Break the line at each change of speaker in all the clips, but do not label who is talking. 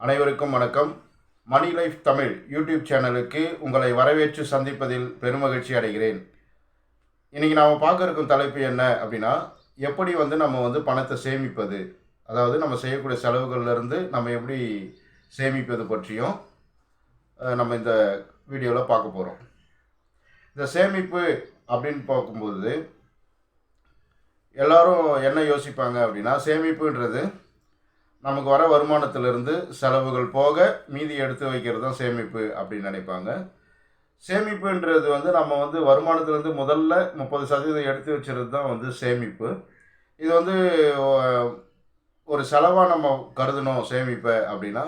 அனைவருக்கும் வணக்கம். மணி life Tamil YouTube சேனலுக்கு உங்களை வரவேற்று சந்திப்பதில் பெருமகிழ்ச்சி அடைகிறேன். இன்றைக்கி நாம் பார்க்க இருக்கும் தலைப்பு என்ன அப்படின்னா எப்படி வந்து நம்ம வந்து பணத்தை சேமிப்பது? அதாவது நம்ம செய்யக்கூடிய செலவுகள்லேருந்து நம்ம எப்படி சேமிப்பது பற்றியும் நம்ம இந்த வீடியோவில் பார்க்க போகிறோம் இந்த சேமிப்பு அப்படின்னு பார்க்கும்போது எல்லோரும் என்ன யோசிப்பாங்க அப்படின்னா சேமிப்புன்றது நமக்கு வர வருமானத்திலிருந்து செலவுகள் போக மீதி எடுத்து வைக்கிறது தான் சேமிப்பு அப்படின்னு நினைப்பாங்க. சேமிப்புன்றது வந்து நம்ம வந்து வருமானத்திலேருந்து முதல்ல முப்பது சதவீதம் எடுத்து வச்சுறது தான் வந்து சேமிப்பு. இது வந்து ஒரு செலவாக நம்ம கருதணும் சேமிப்பை அப்படின்னா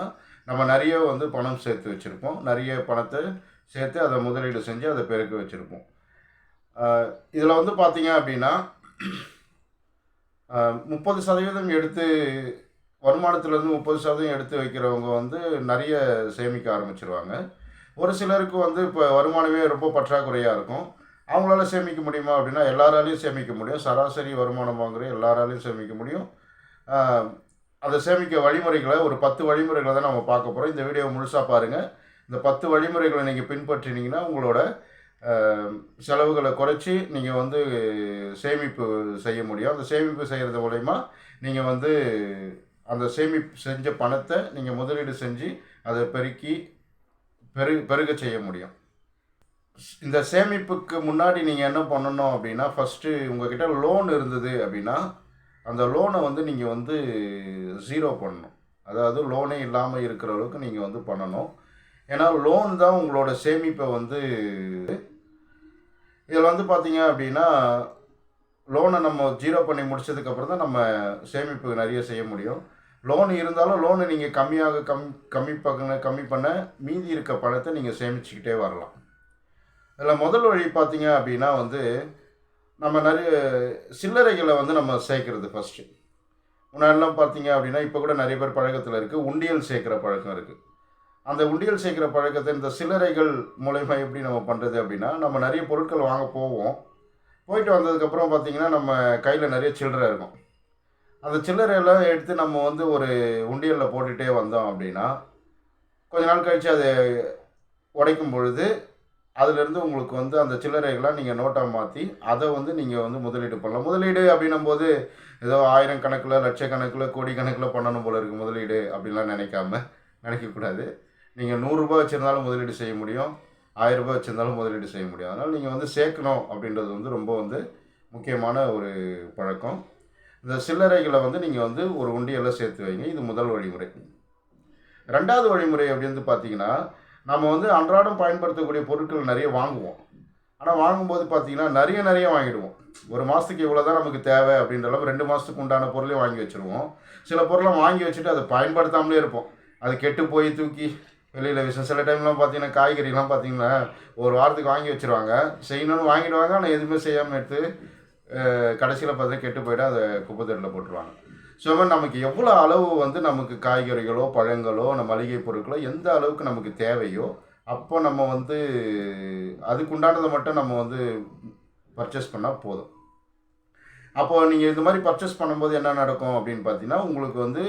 நம்ம நிறைய வந்து பணம் சேர்த்து வச்சுருப்போம். நிறைய பணத்தை சேர்த்து அதை முதலீடு செஞ்சு அதை பெருக்க வச்சுருப்போம். இதில் வந்து பார்த்தீங்க அப்படின்னா முப்பது சதவீதம் எடுத்து வருமானத்துலேருந்து முப்பது சதவீதம் எடுத்து வைக்கிறவங்க வந்து நிறைய சேமிக்க ஆரம்பிச்சிருவாங்க. ஒரு சிலருக்கு வந்து இப்போ வருமானமே ரொம்ப பற்றாக்குறையாக இருக்கும். அவங்களால சேமிக்க முடியுமா அப்படின்னா எல்லாராலையும் சேமிக்க முடியும். சராசரி வருமானம் வாங்குற எல்லாராலையும் சேமிக்க முடியும். அதை சேமிக்க வழிமுறைகளை ஒரு பத்து வழிமுறைகளை தான் நம்ம பார்க்க போகிறோம் இந்த வீடியோ முழுசாக பாருங்கள் இந்த பத்து வழிமுறைகளை நீங்கள் பின்பற்றினீங்கன்னா உங்களோட செலவுகளை குறைச்சி நீங்கள் வந்து சேமிப்பு செய்ய முடியும். அந்த சேமிப்பு செய்கிறது மூலயமா நீங்கள் வந்து அந்த சேமிப்பு செஞ்ச பணத்தை நீங்கள் முதலீடு செஞ்சு அதை பெருக்கி பெரு பெருக செய்ய முடியும். இந்த சேமிப்புக்கு முன்னாடி நீங்கள் என்ன பண்ணணும் அப்படின்னா ஃபஸ்ட்டு உங்ககிட்ட லோன் இருந்தது அப்படின்னா அந்த லோனை வந்து நீங்கள் வந்து ஜீரோ பண்ணணும். அதாவது லோனே இல்லாமல் இருக்கிற அளவுக்கு நீங்கள் வந்து பண்ணணும். ஏன்னா லோன் தான் உங்களோட சேமிப்பை வந்து இதில் வந்து பார்த்தீங்க அப்படின்னா லோனை நம்ம ஜீரோ பண்ணி முடிச்சதுக்கப்புறம் தான் நம்ம சேமிப்பு நிறைய செய்ய முடியும். லோன் இருந்தாலும் லோனை நீங்கள் கம்மியாக கம் கம்மி பண்ண கம்மி பண்ண மீதி இருக்க பணத்தை நீங்கள் சேமிச்சுக்கிட்டே வரலாம். இதில் முதல் வழி பார்த்தீங்க அப்படின்னா வந்து நம்ம நிறைய சில்லறைகளை வந்து நம்ம சேர்க்குறது ஃபஸ்ட்டு முன்னாடிலாம் பார்த்தீங்க அப்படின்னா இப்போ கூட நிறைய பேர் பழக்கத்தில் இருக்குது உண்டியல் சேர்க்குற பழக்கம் இருக்குது அந்த உண்டியல் சேர்க்குற பழக்கத்தை இந்த சில்லறைகள் மூலயமா எப்படி நம்ம பண்ணுறது அப்படின்னா நம்ம நிறைய பொருட்கள் வாங்க போவோம். போயிட்டு வந்ததுக்கப்புறம் பார்த்தீங்கன்னா நம்ம கையில் நிறைய சில்லறை இருக்கும். அந்த சில்லறையெல்லாம் எடுத்து நம்ம வந்து ஒரு உண்டியலில் போட்டுகிட்டே வந்தோம் அப்படின்னா கொஞ்ச நாள் கழித்து அதை உடைக்கும் பொழுது அதுலேருந்து உங்களுக்கு வந்து அந்த சில்லறைகளாக நீங்கள் நோட்டாக மாற்றி அதை வந்து நீங்கள் வந்து முதலீடு பண்ணலாம். முதலீடு அப்படின்னும் போது ஏதோ ஆயிரம் கணக்கில் லட்சக்கணக்கில் கோடி கணக்கில் பண்ணணும் போல இருக்குது முதலீடு அப்படின்லாம் நினைக்காம நினைக்கக்கூடாது நீங்கள் நூறுரூபா வச்சுருந்தாலும் முதலீடு செய்ய முடியும். ஆயிரம் ரூபாய் வச்சுருந்தாலும் முதலீடு செய்ய முடியும். அதனால் நீங்கள் வந்து சேர்க்கணும் அப்படின்றது வந்து ரொம்ப வந்து முக்கியமான ஒரு பழக்கம். இந்த சில்லறைகளை வந்து நீங்கள் வந்து ஒரு உண்டியெல்லாம் சேர்த்து வைங்க. இது முதல் வழிமுறை. ரெண்டாவது வழிமுறை அப்படின்னு பார்த்தீங்கன்னா நம்ம வந்து அன்றாடம் பயன்படுத்தக்கூடிய பொருட்கள் நிறைய வாங்குவோம். ஆனால் வாங்கும்போது பார்த்தீங்கன்னா நிறைய நிறைய வாங்கிடுவோம். ஒரு மாதத்துக்கு இவ்வளோ தான் நமக்கு தேவை அப்படின்ற அளவு ரெண்டு மாதத்துக்கு உண்டான பொருளையும் வாங்கி வச்சுருவோம். சில பொருளை வாங்கி வச்சுட்டு அதை பயன்படுத்தாமலே இருப்போம். அது கெட்டு போய் தூக்கி வெளியில் விஷயம் சில டைம்லாம் பார்த்தீங்கன்னா காய்கறிலாம் பார்த்தீங்கன்னா ஒரு வாரத்துக்கு வாங்கி வச்சுருவாங்க. செய்யணும்னு வாங்கிடுவாங்க ஆனால் எதுவுமே செய்யாமல் எடுத்து கடைசியில் பார்த்தா கெட்டு போயிட்டு அதை குப்பை போட்டுருவாங்க. ஸோ மாதிரி நமக்கு எவ்வளோ அளவு வந்து நமக்கு காய்கறிகளோ பழங்களோ நம்ம மளிகை பொருட்களோ எந்த அளவுக்கு நமக்கு தேவையோ அப்போ நம்ம வந்து அதுக்குண்டானதை மட்டும் நம்ம வந்து பர்ச்சேஸ் பண்ணால் போதும். அப்போது நீங்கள் இந்த மாதிரி பர்ச்சேஸ் பண்ணும்போது என்ன நடக்கும் அப்படின்னு பார்த்தீங்கன்னா உங்களுக்கு வந்து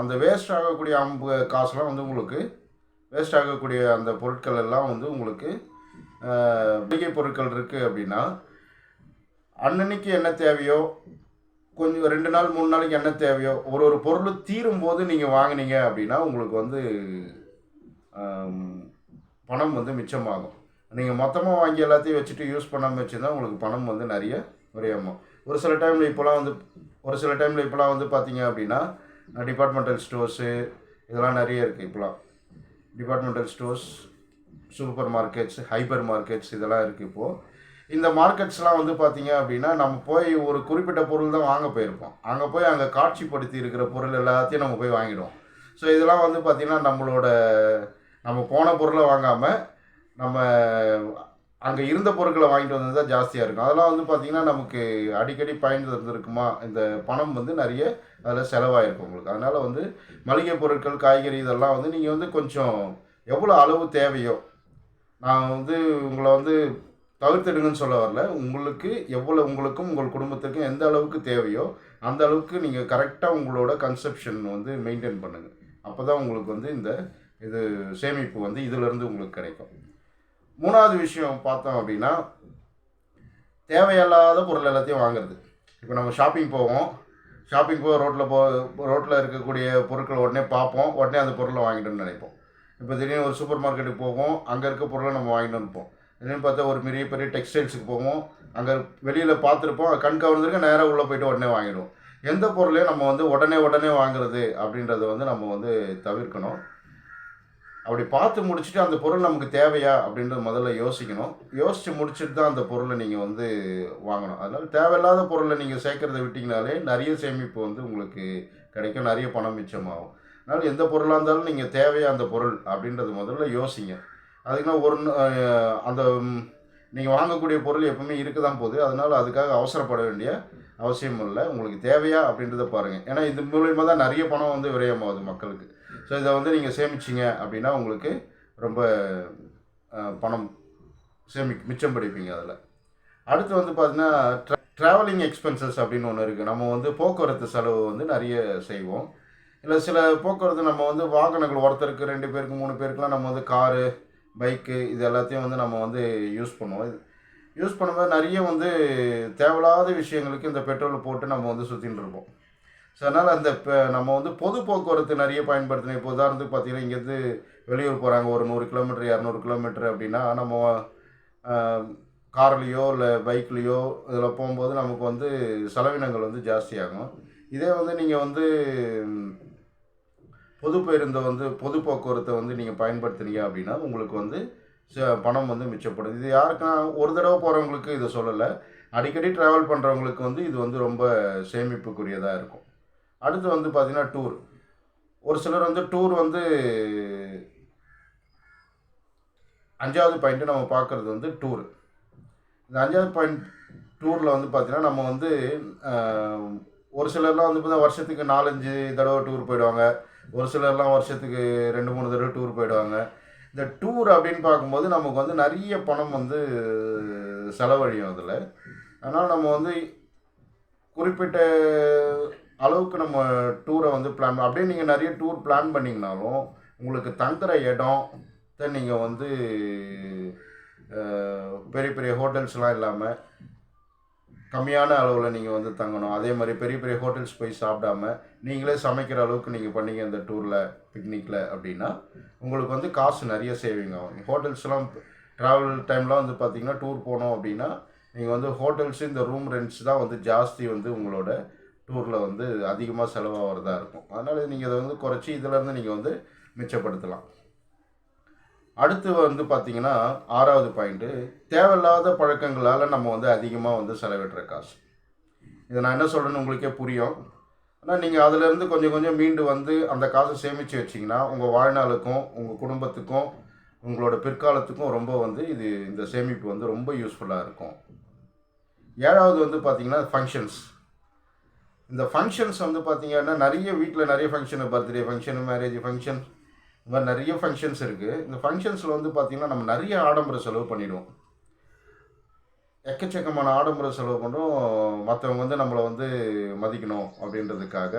அந்த வேஸ்ட் ஆகக்கூடிய அம்பு காசுலாம் வந்து உங்களுக்கு வேஸ்ட் ஆகக்கூடிய அந்த பொருட்கள் எல்லாம் வந்து உங்களுக்கு மளிகை பொருட்கள் இருக்குது அப்படின்னா அன்னன்னைக்கு என்ன தேவையோ கொஞ்சம் ரெண்டு நாள் மூணு நாளைக்கு என்ன தேவையோ ஒரு ஒரு பொருள் தீரும் போது நீங்கள் வாங்குனீங்க அப்படின்னா உங்களுக்கு வந்து பணம் வந்து மிச்சமாகும். நீங்கள் மொத்தமாக வாங்கி எல்லாத்தையும் வச்சுட்டு யூஸ் பண்ணாமல் வச்சுருந்தா உங்களுக்கு பணம் வந்து நிறைய விரையாகும் ஒரு சில டைமில் இப்போலாம் வந்து ஒரு சில டைமில் இப்போலாம் வந்து பார்த்தீங்க அப்படின்னா டிபார்ட்மெண்டல் ஸ்டோர்ஸு இதெல்லாம் நிறைய இருக்குது இப்போலாம். Departmental stores supermarkets hypermarkets இதெல்லாம் இருக்குது இப்போது இந்த மார்க்கெட்ஸ்லாம் வந்து பார்த்தீங்க அப்படின்னா நம்ம போய் ஒரு குறிப்பிட்ட பொருள் தான் வாங்க போயிருப்போம். அங்கே போய் அங்கே காட்சிப்படுத்தி இருக்கிற பொருள் எல்லாத்தையும் நம்ம போய் வாங்கிடுவோம். ஸோ இதெல்லாம் வந்து பார்த்திங்கன்னா நம்மளோட நம்ம போன பொருளை வாங்காமல் நம்ம அங்கே இருந்த பொருட்களை வாங்கிட்டு வந்தது தான் ஜாஸ்தியாக இருக்கும். அதெல்லாம் வந்து பார்த்திங்கன்னா நமக்கு அடிக்கடி பயன் தந்திருக்குமா? இந்த பணம் வந்து நிறைய அதில் செலவாயிருக்கும் உங்களுக்கு. அதனால் வந்து மளிகை பொருட்கள் காய்கறி இதெல்லாம் வந்து நீங்கள் வந்து கொஞ்சம் எவ்வளோ அளவு தேவையோ நான் வந்து உங்களை வந்து தவிர்த்திடுங்கன்னு சொல்ல வரல. உங்களுக்கு எவ்வளோ உங்களுக்கும் உங்கள் குடும்பத்துக்கும் எந்த அளவுக்கு தேவையோ அந்த அளவுக்கு நீங்கள் கரெக்டாக உங்களோட கன்செப்ஷன் வந்து மெயின்டைன் பண்ணுங்கள் அப்போ தான் உங்களுக்கு வந்து இந்த இது சேமிப்பு வந்து இதிலிருந்து உங்களுக்கு கிடைக்கும். மூணாவது விஷயம் பார்த்தோம் அப்படின்னா தேவையில்லாத பொருள் எல்லாத்தையும் வாங்குறது. இப்போ நம்ம ஷாப்பிங் போவோம். ஷாப்பிங் போக ரோட்டில் போ ரோட்டில் இருக்கக்கூடிய பொருட்களை உடனே பார்ப்போம். உடனே அந்த பொருளை வாங்கிட்டோம்னு நினைப்போம். இப்போ திடீர்னு ஒரு சூப்பர் மார்க்கெட்டுக்கு போவோம். அங்கே இருக்க பொருளை நம்ம வாங்கிட்டு இருப்போம். என்னென்னு பார்த்தா ஒரு பெரிய பெரிய டெக்ஸ்டைல்ஸுக்கு போவோம். அங்கே வெளியில் பார்த்துருப்போம். கண் கவர்ந்துருக்க நேராக உள்ளே போயிட்டு உடனே வாங்கிடுவோம். எந்த பொருளையும் நம்ம வந்து உடனே உடனே வாங்குறது அப்படின்றத வந்து நம்ம வந்து தவிர்க்கணும். அப்படி பார்த்து முடிச்சுட்டு அந்த பொருள் நமக்கு தேவையா அப்படின்றத முதல்ல யோசிக்கணும். யோசித்து முடிச்சுட்டு தான் அந்த பொருளை நீங்கள் வந்து வாங்கணும். அதனால் தேவையில்லாத பொருளை நீங்கள் சேர்க்குறத விட்டிங்கனாலே நிறைய சேமிப்பு வந்து உங்களுக்கு கிடைக்கும். நிறைய பணம் மிச்சமாகும். அதனால் எந்த பொருளாக இருந்தாலும் நீங்கள் தேவையா அந்த பொருள் அப்படின்றது முதல்ல யோசிங்க. அதுக்குன்னா ஒரு அந்த நீங்கள் வாங்கக்கூடிய பொருள் எப்பவுமே இருக்க தான் போகுது அதனால் அதுக்காக அவசரப்பட வேண்டிய அவசியம் இல்லை. உங்களுக்கு தேவையா அப்படின்றத பாருங்கள் ஏன்னா இது மூலயமா தான் நிறைய பணம் வந்து விரயமாகுது மக்களுக்கு. ஸோ இதை வந்து நீங்கள் சேமிச்சிங்க அப்படின்னா உங்களுக்கு ரொம்ப பணம் சேமி மிச்சம் பிடிப்பீங்க அதில். அடுத்து வந்து பார்த்தீங்கன்னா ட்ராவலிங் எக்ஸ்பென்சஸ் அப்படின்னு ஒன்று இருக்குது நம்ம வந்து போக்குவரத்து செலவு வந்து நிறைய செய்வோம். இல்லை சில போக்குவரத்து நம்ம வந்து வாகனங்கள் ஒருத்தருக்கு ரெண்டு பேருக்கு மூணு பேருக்குலாம் நம்ம வந்து காரு பைக்கு இது எல்லாத்தையும் வந்து நம்ம வந்து யூஸ் பண்ணுவோம். யூஸ் பண்ணும்போது நிறைய வந்து தேவையில்லாத விஷயங்களுக்கு இந்த பெட்ரோலை போட்டு நம்ம வந்து சுற்றின்னு இருப்போம். ஸோ அதனால் அந்த இப்போ நம்ம வந்து பொது போக்குவரத்து நிறைய பயன்படுத்தணும் இப்போ உதாரணத்துக்கு பார்த்தீங்கன்னா இங்கேருந்து வெளியூர் போகிறாங்க ஒரு நூறு கிலோமீட்டர் இரநூறு கிலோமீட்டர் அப்படின்னா நம்ம கார்லேயோ இல்லை பைக்லேயோ இதில் போகும்போது நமக்கு வந்து செலவினங்கள் வந்து ஜாஸ்தியாகும். இதே வந்து நீங்கள் வந்து பொது பேருந்தை வந்து பொது போக்குவரத்தை வந்து நீங்கள் பயன்படுத்துனீங்க அப்படின்னா உங்களுக்கு வந்து ச- பணம் வந்து மிச்சப்படும் இது யாருக்குன்னா ஒரு தடவை போகிறவங்களுக்கு இதை சொல்லலை. அடிக்கடி ட்ராவல் பண்ணுறவங்களுக்கு வந்து இது வந்து ரொம்ப சேமிப்புக்குரியதாக இருக்கும். அடுத்து வந்து பார்த்திங்கன்னா டூர் ஒரு சிலர் வந்து டூர் வந்து அஞ்சாவது பாயிண்ட்டு நம்ம பார்க்குறது வந்து டூர் இந்த அஞ்சாவது பாயிண்ட் டூரில் வந்து பார்த்திங்கன்னா நம்ம வந்து ஒரு சிலர்லாம் வந்து பார்த்தீங்கன்னா வருஷத்துக்கு நாலஞ்சு தடவை டூர் போயிடுவாங்க. ஒரு சிலர்லாம் வருஷத்துக்கு ரெண்டு மூணு தடவை டூர் போயிடுவாங்க. இந்த டூர் அப்படின்னு பார்க்கும்போது நமக்கு வந்து நிறைய பணம் வந்து செலவழியும் அதில். அதனால் நம்ம வந்து குறிப்பிட்ட அளவுக்கு நம்ம டூரை வந்து பிளான் அப்படியே நீங்கள் நிறைய டூர் பிளான் பண்ணிங்கனாலும் உங்களுக்கு தங்குற இடம் நீங்கள் வந்து பெரிய பெரிய ஹோட்டல்ஸ்லாம் இல்லாமல் கம்மியான அளவில் நீங்கள் வந்து தங்கணும். அதே மாதிரி பெரிய பெரிய ஹோட்டல்ஸ் போய் சாப்பிடாம நீங்களே சமைக்கிற அளவுக்கு நீங்கள் பண்ணீங்க இந்த டூரில் பிக்னிக்கில் அப்படின்னா உங்களுக்கு வந்து காசு நிறைய சேவிங் ஆகும். ஹோட்டல்ஸ்லாம் ட்ராவல் டைம்லாம் வந்து பார்த்தீங்கன்னா டூர் போனோம் அப்படின்னா நீங்கள் வந்து ஹோட்டல்ஸு இந்த ரூம் ரெண்ட்ஸ் தான் வந்து ஜாஸ்தி வந்து உங்களோட டூரில் வந்து அதிகமாக செலவாகிறதா இருக்கும். அதனால் நீங்கள் இதை வந்து குறைச்சி இதிலேருந்து நீங்கள் வந்து மிச்சப்படுத்தலாம். அடுத்து வந்து பார்த்தீங்கன்னா ஆறாவது பாயிண்ட்டு தேவையில்லாத பழக்கங்களால் நம்ம வந்து அதிகமாக வந்து செலவிடுற காசு. இதை நான் என்ன சொல்கிறேன்னு உங்களுக்கே புரியும். ஆனால் நீங்கள் அதிலேருந்து கொஞ்சம் கொஞ்சம் மீண்டு வந்து அந்த காசை சேமித்து வச்சிங்கன்னா உங்கள் வாழ்நாளுக்கும் உங்கள் குடும்பத்துக்கும் உங்களோட பிற்காலத்துக்கும் ரொம்ப வந்து இது இந்த சேமிப்பு வந்து ரொம்ப யூஸ்ஃபுல்லாக இருக்கும். ஏழாவது வந்து பார்த்தீங்கன்னா ஃபங்க்ஷன்ஸ் இந்த ஃபங்க்ஷன்ஸ் வந்து பார்த்தீங்கன்னா நிறைய வீட்டில் நிறைய function birthday function marriage function இந்த மாதிரி நிறைய ஃபங்க்ஷன்ஸ் இருக்குது இந்த ஃபங்க்ஷன்ஸில் வந்து பார்த்திங்கன்னா நம்ம நிறைய ஆடம்பர செலவு பண்ணிவிடுவோம் எக்கச்சக்கமான ஆடம்பர செலவு பண்ணும் மற்றவங்க வந்து நம்மளை வந்து மதிக்கணும் அப்படின்றதுக்காக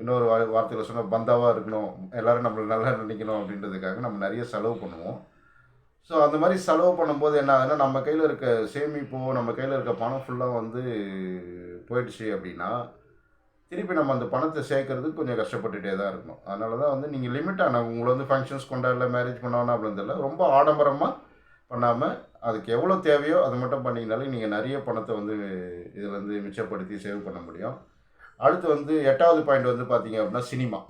இன்னொரு வா வார்த்தையில் சொன்னால் பந்தாவாக இருக்கணும். எல்லோரும் நம்மளை நல்லா நினைக்கணும் அப்படின்றதுக்காக நம்ம நிறைய செலவு பண்ணுவோம். ஸோ அந்த மாதிரி செலவு பண்ணும்போது என்ன ஆகுதுன்னா நம்ம கையில் இருக்க சேமிப்போ நம்ம கையில் இருக்க பணம் ஃபுல்லாக வந்து போயிடுச்சு அப்படின்னா திருப்பி நம்ம அந்த பணத்தை சேர்க்கறதுக்கு கொஞ்சம் கஷ்டப்பட்டுட்டே தான் இருக்கணும். அதனால தான் வந்து நீங்கள் லிமிட்டான உங்களை வந்து ஃபங்க்ஷன்ஸ் கொண்டாடல மேரேஜ் பண்ணணும் அப்படின்னு தெரியல. ரொம்ப ஆடம்பரமாக பண்ணாமல் அதுக்கு எவ்வளோ தேவையோ அதை மட்டும் பண்ணிங்கனாலே நீங்கள் நிறைய பணத்தை வந்து இதில் வந்து மிச்சப்படுத்தி சேவ் பண்ண முடியும். அடுத்து வந்து எட்டாவது பாயிண்ட் வந்து பார்த்தீங்க அப்படின்னா சினிமா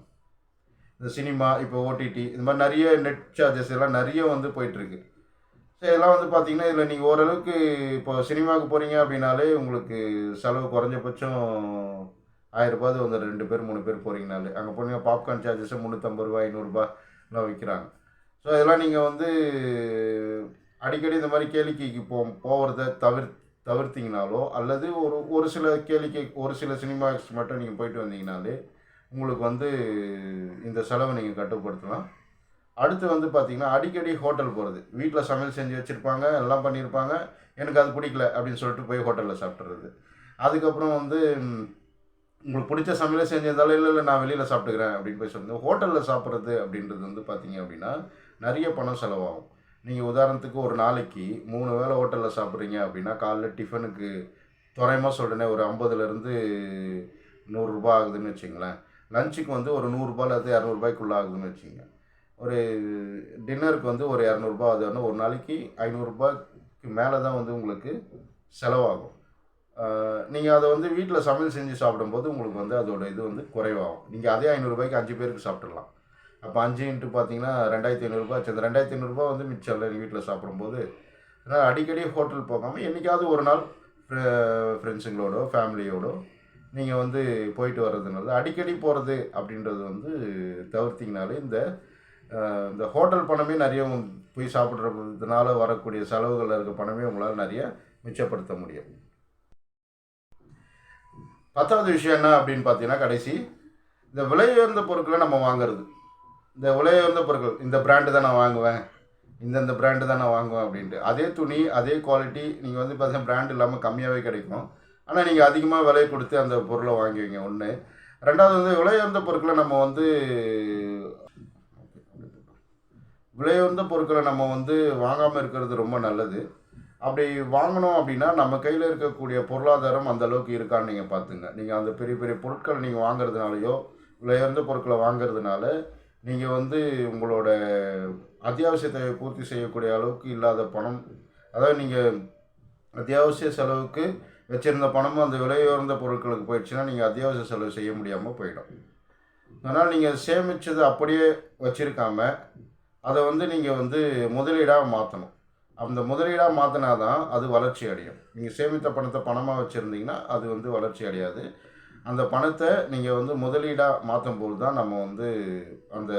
இந்த சினிமா இப்போ ஓடிடி இந்த மாதிரி நிறைய நெட் சார்ஜஸ் எல்லாம் நிறைய வந்து போயிட்டுருக்கு. ஸோ இதெல்லாம் வந்து பார்த்தீங்கன்னா இதில் நீங்கள் ஓரளவுக்கு இப்போ சினிமாவுக்கு போகிறீங்க அப்படின்னாலே உங்களுக்கு செலவு குறைஞ்சபட்சம் ஆயிரரூபாது வந்து ரெண்டு பேர் மூணு பேர் போகிறீங்கனாலே அங்கே போனீங்க பாப்கார்ன் சார்ஜஸ்ஸு முந்நூற்றம்பது ரூபா ஐநூறுரூபாலாம் விற்கிறாங்க ஸோ இதெல்லாம் நீங்கள் வந்து அடிக்கடி இந்த மாதிரி கேளிக்கைக்கு போ போகிறத தவிர் தவிர்த்தீங்கனாலோ அல்லது ஒரு ஒரு சில கேளிக்கை ஒரு சில சினிமாஸ் மட்டும் நீங்கள் போயிட்டு வந்தீங்கனாலே உங்களுக்கு வந்து இந்த செலவை நீங்கள் கட்டுப்படுத்தலாம். அடுத்து வந்து பார்த்திங்கன்னா அடிக்கடி ஹோட்டல் போகிறது வீட்டில் சமையல் செஞ்சு வச்சுருப்பாங்க எல்லாம் பண்ணியிருப்பாங்க எனக்கு அது பிடிக்கல அப்படின்னு சொல்லிட்டு போய் ஹோட்டலில் சாப்பிட்றது அதுக்கப்புறம் வந்து உங்களுக்கு பிடிச்ச சமையலை செஞ்சிருந்தாலும் இல்லை இல்லை நான் வெளியில் சாப்பிட்டுக்கிறேன் அப்படின்னு போய் சொல்லுங்கள் ஹோட்டலில் சாப்பிட்றது அப்படின்றது வந்து பார்த்தீங்க அப்படின்னா நிறைய பணம் செலவாகும். நீங்கள் உதாரணத்துக்கு ஒரு நாளைக்கு மூணு வேளை ஹோட்டலில் சாப்பிட்றீங்க அப்படின்னா காலைல டிஃபனுக்கு துறையமாக சொல்கிறேனே ஒரு ஐம்பதுலேருந்து நூறுரூபா ஆகுதுன்னு வச்சுங்களேன். லஞ்சுக்கு வந்து ஒரு நூறுரூபாலேருந்து இரநூறுபாய்க்குள்ளே ஆகுதுன்னு வச்சுங்க. ஒரு டின்னருக்கு வந்து ஒரு இரநூறுபா ஆகுதுன்னா ஒரு நாளைக்கு ஐநூறுரூபாய்க்கு மேலே தான் வந்து உங்களுக்கு செலவாகும். நீங்கள் அதை வந்து வீட்டில் சமையல் செஞ்சு சாப்பிடும்போது உங்களுக்கு வந்து அதோட இது வந்து குறைவாகும். நீங்கள் அதே ஐநூறுரூபாய்க்கு அஞ்சு பேருக்கு சாப்பிட்றலாம் அப்போ அஞ்சு இன்ட்டு பார்த்தீங்கன்னா ரெண்டாயிரத்தி ஐநூறுரூபா அந்த ரெண்டாயிரத்தி ஐநூறுரூபா வந்து மிச்சம் இல்லை நீங்கள் வீட்டில் சாப்பிடும்போது. அதனால் அடிக்கடி ஹோட்டல் போகாமல் என்றைக்காவது ஒரு நாள் ஃப்ரெண்ட்ஸுங்களோடோ ஃபேமிலியோடோ நீங்கள் வந்து போயிட்டு வர்றதுனால அடிக்கடி போகிறது அப்படின்றது வந்து தவிர்த்திங்கனாலே இந்த இந்த ஹோட்டல் பணமே நிறைய போய் சாப்பிட்றதுனால வரக்கூடிய செலவுகளில் இருக்க பணமே உங்களால் நிறைய மிச்சப்படுத்த முடியும். பத்தாவது விஷயம் என்ன அப்படின்னு பார்த்தீங்கன்னா கடைசி இந்த விலை உயர்ந்த பொருட்களை நம்ம வாங்குறது. இந்த விலை உயர்ந்த பொருட்கள் இந்த பிராண்டு தான் நான் வாங்குவேன் இந்தந்த பிராண்டு தான் நான் வாங்குவேன் அப்படின்ட்டு. அதே துணி அதே குவாலிட்டி நீங்கள் வந்து பார்த்தீங்கன்னா பிராண்ட் இல்லாமல் கம்மியாகவே கிடைக்கும். ஆனால் நீங்கள் அதிகமாக விலை கொடுத்து அந்த பொருளை வாங்குவீங்க ஒன்று ரெண்டாவது வந்து விலை உயர்ந்த பொருட்களை நம்ம வந்து விலை உயர்ந்த பொருட்களை நம்ம வந்து வாங்காமல் இருக்கிறது ரொம்ப நல்லது. அப்படி வாங்கணும் அப்படின்னா நம்ம கையில் இருக்கக்கூடிய பொருளாதாரம் அந்த அளவுக்கு இருக்கான்னு நீங்கள் பார்த்துங்க. நீங்கள் அந்த பெரிய பெரிய பொருட்களை நீங்கள் வாங்குறதுனாலையோ விலையுயர்ந்த பொருட்களை வாங்குறதுனால நீங்கள் வந்து உங்களோட அத்தியாவசிய தேவை பூர்த்தி செய்யக்கூடிய அளவுக்கு இல்லாத பணம் அதாவது நீங்கள் அத்தியாவசிய செலவுக்கு வச்சுருந்த பணமும் அந்த விலை உயர்ந்த பொருட்களுக்கு போயிடுச்சுன்னா நீங்கள் அத்தியாவசிய செலவு செய்ய முடியாமல் போயிடும். அதனால் நீங்கள் சேமித்ததை அப்படியே வச்சுருக்காம அதை வந்து நீங்கள் வந்து முதலீடாக மாற்றணும் அந்த முதலீடாக மாற்றினா தான் அது வளர்ச்சி அடையும். நீங்கள் சேமித்த பணத்தை பணமாக வச்சுருந்தீங்கன்னா அது வந்து வளர்ச்சி அடையாது. அந்த பணத்தை நீங்கள் வந்து முதலீடாக மாற்றும் போது தான் நம்ம வந்து அந்த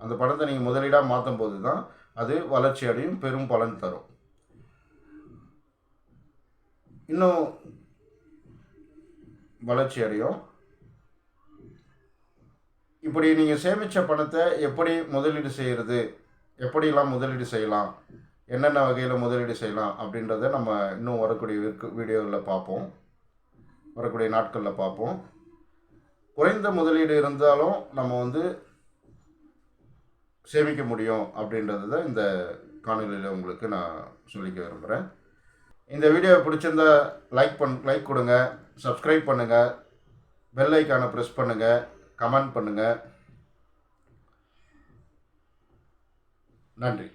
அந்த பணத்தை நீங்கள் முதலீடாக மாற்றும் போது தான் அது வளர்ச்சி அடையும் பெரும் பலன் தரும். இன்னும் வளர்ச்சி அடையும். இப்படி நீங்கள் சேமித்த பணத்தை எப்படி முதலீடு செய்கிறது எப்படியெல்லாம் முதலீடு செய்யலாம்? என்னென்ன வகையில் முதலீடு செய்யலாம்? அப்படின்றத நம்ம இன்னும் வரக்கூடிய வீடியோவில் பார்ப்போம். வரக்கூடிய நாட்களில் பார்ப்போம். குறைந்த முதலீடு இருந்தாலும் நம்ம வந்து சேமிக்க முடியும் அப்படின்றது தான் இந்த காணொலியில் உங்களுக்கு நான் சொல்லிக்க விரும்புகிறேன் இந்த வீடியோ பிடிச்சிருந்தா லைக் பண் லைக் கொடுங்க. சப்ஸ்கிரைப் பண்ணுங்கள் பெல் ஐக்கானை ப்ரெஸ் பண்ணுங்கள் கமெண்ட் பண்ணுங்கள் நன்றி.